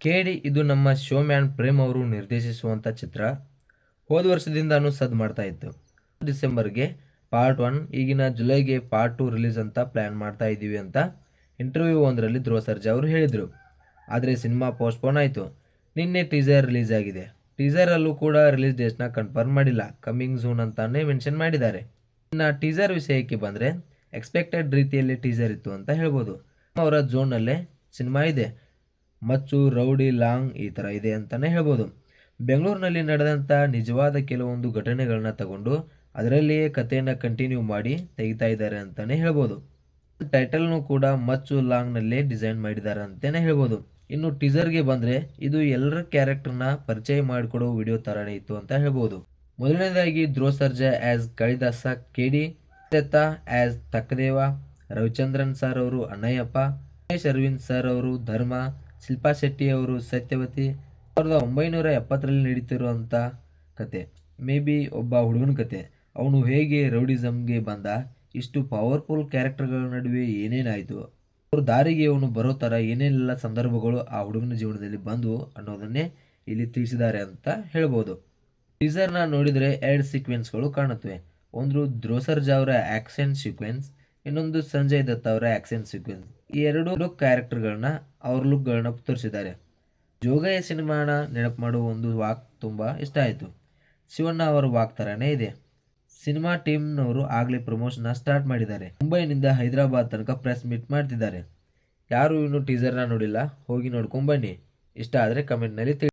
ಕೇಡಿ ಇದು ನಮ್ಮ ಶೋಮ್ಯಾನ್ ಪ್ರೇಮ್ ಅವರು ನಿರ್ದೇಶಿಸುವಂಥ ಚಿತ್ರ. ಹೋದ ವರ್ಷದಿಂದನೂ ಸದ್ ಮಾಡ್ತಾ ಇತ್ತು. ಡಿಸೆಂಬರ್ಗೆ ಪಾರ್ಟ್ ಒನ್, ಈಗಿನ ಜುಲೈಗೆ ಪಾರ್ಟ್ ಟು ರಿಲೀಸ್ ಅಂತ ಪ್ಲ್ಯಾನ್ ಮಾಡ್ತಾ ಇದ್ದೀವಿ ಅಂತ ಇಂಟರ್ವ್ಯೂ ಒಂದರಲ್ಲಿ ಧ್ರುವ ಸರ್ಜಾ ಅವರು ಹೇಳಿದರು. ಆದರೆ ಸಿನಿಮಾ ಪೋಸ್ಟ್ಪೋನ್ ಆಯಿತು. ನಿನ್ನೆ ಟೀಸರ್ ರಿಲೀಸ್ ಆಗಿದೆ. ಟೀಸರಲ್ಲೂ ಕೂಡ ರಿಲೀಸ್ ಡೇಟ್ನ ಕನ್ಫರ್ಮ್ ಮಾಡಿಲ್ಲ. ಕಮ್ಮಿಂಗ್ ಝೂನ್ ಅಂತಾನೆ ಮೆನ್ಷನ್ ಮಾಡಿದ್ದಾರೆ. ಇನ್ನು ಟೀಸರ್ ವಿಷಯಕ್ಕೆ ಬಂದರೆ ಎಕ್ಸ್ಪೆಕ್ಟೆಡ್ ರೀತಿಯಲ್ಲಿ ಟೀಸರ್ ಇತ್ತು ಅಂತ ಹೇಳ್ಬೋದು. ಅವರ ಝೋನಲ್ಲೇ ಸಿನಿಮಾ ಇದೆ. ಮಚ್ಚು, ರೌಡಿ, ಲಾಂಗ್ ಈ ಥರ ಇದೆ ಅಂತಲೇ ಹೇಳ್ಬೋದು. ಬೆಂಗಳೂರಿನಲ್ಲಿ ನಡೆದಂಥ ನಿಜವಾದ ಕೆಲವೊಂದು ಘಟನೆಗಳನ್ನ ತಗೊಂಡು ಅದರಲ್ಲಿಯೇ ಕಥೆಯನ್ನು ಕಂಟಿನ್ಯೂ ಮಾಡಿ ತೆಗಿತಾ ಇದ್ದಾರೆ ಅಂತಲೇ ಹೇಳ್ಬೋದು. ಟೈಟಲ್ನು ಕೂಡ ಮಚ್ಚು ಲಾಂಗ್ನಲ್ಲೇ ಡಿಸೈನ್ ಮಾಡಿದ್ದಾರೆ ಅಂತಲೇ ಹೇಳ್ಬೋದು. ಇನ್ನು ಟೀಸರ್ಗೆ ಬಂದರೆ ಇದು ಎಲ್ಲರ ಕ್ಯಾರೆಕ್ಟರ್ನ ಪರಿಚಯ ಮಾಡಿಕೊಡೋ ವಿಡಿಯೋ ಥರನೇ ಇತ್ತು ಅಂತ ಹೇಳ್ಬೋದು. ಮೊದಲನೇದಾಗಿ Dhruva Sarja as Kalidasa, K D as Thakkadeva, Ravichandran sir ಅವರು ಅಣ್ಣಯ್ಯಪ್ಪ ಮಹೇಶ್ ಅರವಿಂದ್ ಸರ್ ಅವರು ಧರ್ಮ ಶಿಲ್ಪಾ ಶೆಟ್ಟಿ ಅವರು ಸತ್ಯವತಿ. ಸಾವಿರದ ಒಂಬೈನೂರ ಎಪ್ಪತ್ತರಲ್ಲಿ ನಡೀತಿರುವಂಥ ಕತೆ. ಮೇ ಬಿ ಒಬ್ಬ ಹುಡುಗನ ಕತೆ. ಅವನು ಹೇಗೆ ರೌಡಿಸಮ್ಗೆ ಬಂದ? ಇಷ್ಟು ಪವರ್ಫುಲ್ ಕ್ಯಾರೆಕ್ಟರ್ಗಳ ನಡುವೆ ಏನೇನಾಯಿತು? ಅವರು ದಾರಿಗೆ ಅವನು ಬರೋ ಥರ ಏನೇನೆಲ್ಲ ಸಂದರ್ಭಗಳು ಆ ಹುಡುಗನ ಜೀವನದಲ್ಲಿ ಬಂದವು ಅನ್ನೋದನ್ನೇ ಇಲ್ಲಿ ತಿಳಿಸಿದ್ದಾರೆ ಅಂತ ಹೇಳ್ಬೋದು. ಟೀಸರ್ನ ನೋಡಿದರೆ ಎರಡು ಸೀಕ್ವೆನ್ಸ್ಗಳು ಕಾಣುತ್ತವೆ. ಒಂದು ದ್ರೋಸರ್ಜ್ ಸರ್ಜಾ ಅವರ ಆ್ಯಕ್ಷನ್ ಸೀಕ್ವೆನ್ಸ್ ಇನ್ನೊಂದು ಸಂಜಯ್ ದತ್ ಅವರ ಆ್ಯಕ್ಷನ್ ಸೀಕ್ವೆನ್ಸ್. ಈ ಎರಡು ಲುಕ್ ಕ್ಯಾರೆಕ್ಟರ್ಗಳನ್ನ ಅವ್ರ ಲುಕ್ಗಳನ್ನ ತೋರಿಸಿದ್ದಾರೆ. ಜೋಗಯ್ಯ ಸಿನಿಮಾನ ನೆನಪು ಮಾಡುವ ಒಂದು ವಾಕ್ ತುಂಬ ಇಷ್ಟ ಆಯಿತು. ಶಿವಣ್ಣ ಅವರ ವಾಕ್ ಥರನೇ ಇದೆ. ಸಿನಿಮಾ ಟೀಮ್ನವರು ಆಗಲೇ ಪ್ರಮೋಷನ್ನ ಸ್ಟಾರ್ಟ್ ಮಾಡಿದ್ದಾರೆ. ಮುಂಬೈನಿಂದ ಹೈದರಾಬಾದ್ ತನಕ ಪ್ರೆಸ್ ಮೀಟ್ ಮಾಡ್ತಿದ್ದಾರೆ. ಯಾರು ಇನ್ನೂ ಟೀಸರ್ನ ನೋಡಿಲ್ಲ? ಹೋಗಿ ನೋಡ್ಕೊಂಬನ್ನಿ ಇಷ್ಟ ಆದರೆ ಕಮೆಂಟ್ನಲ್ಲಿ ತಿಳಿ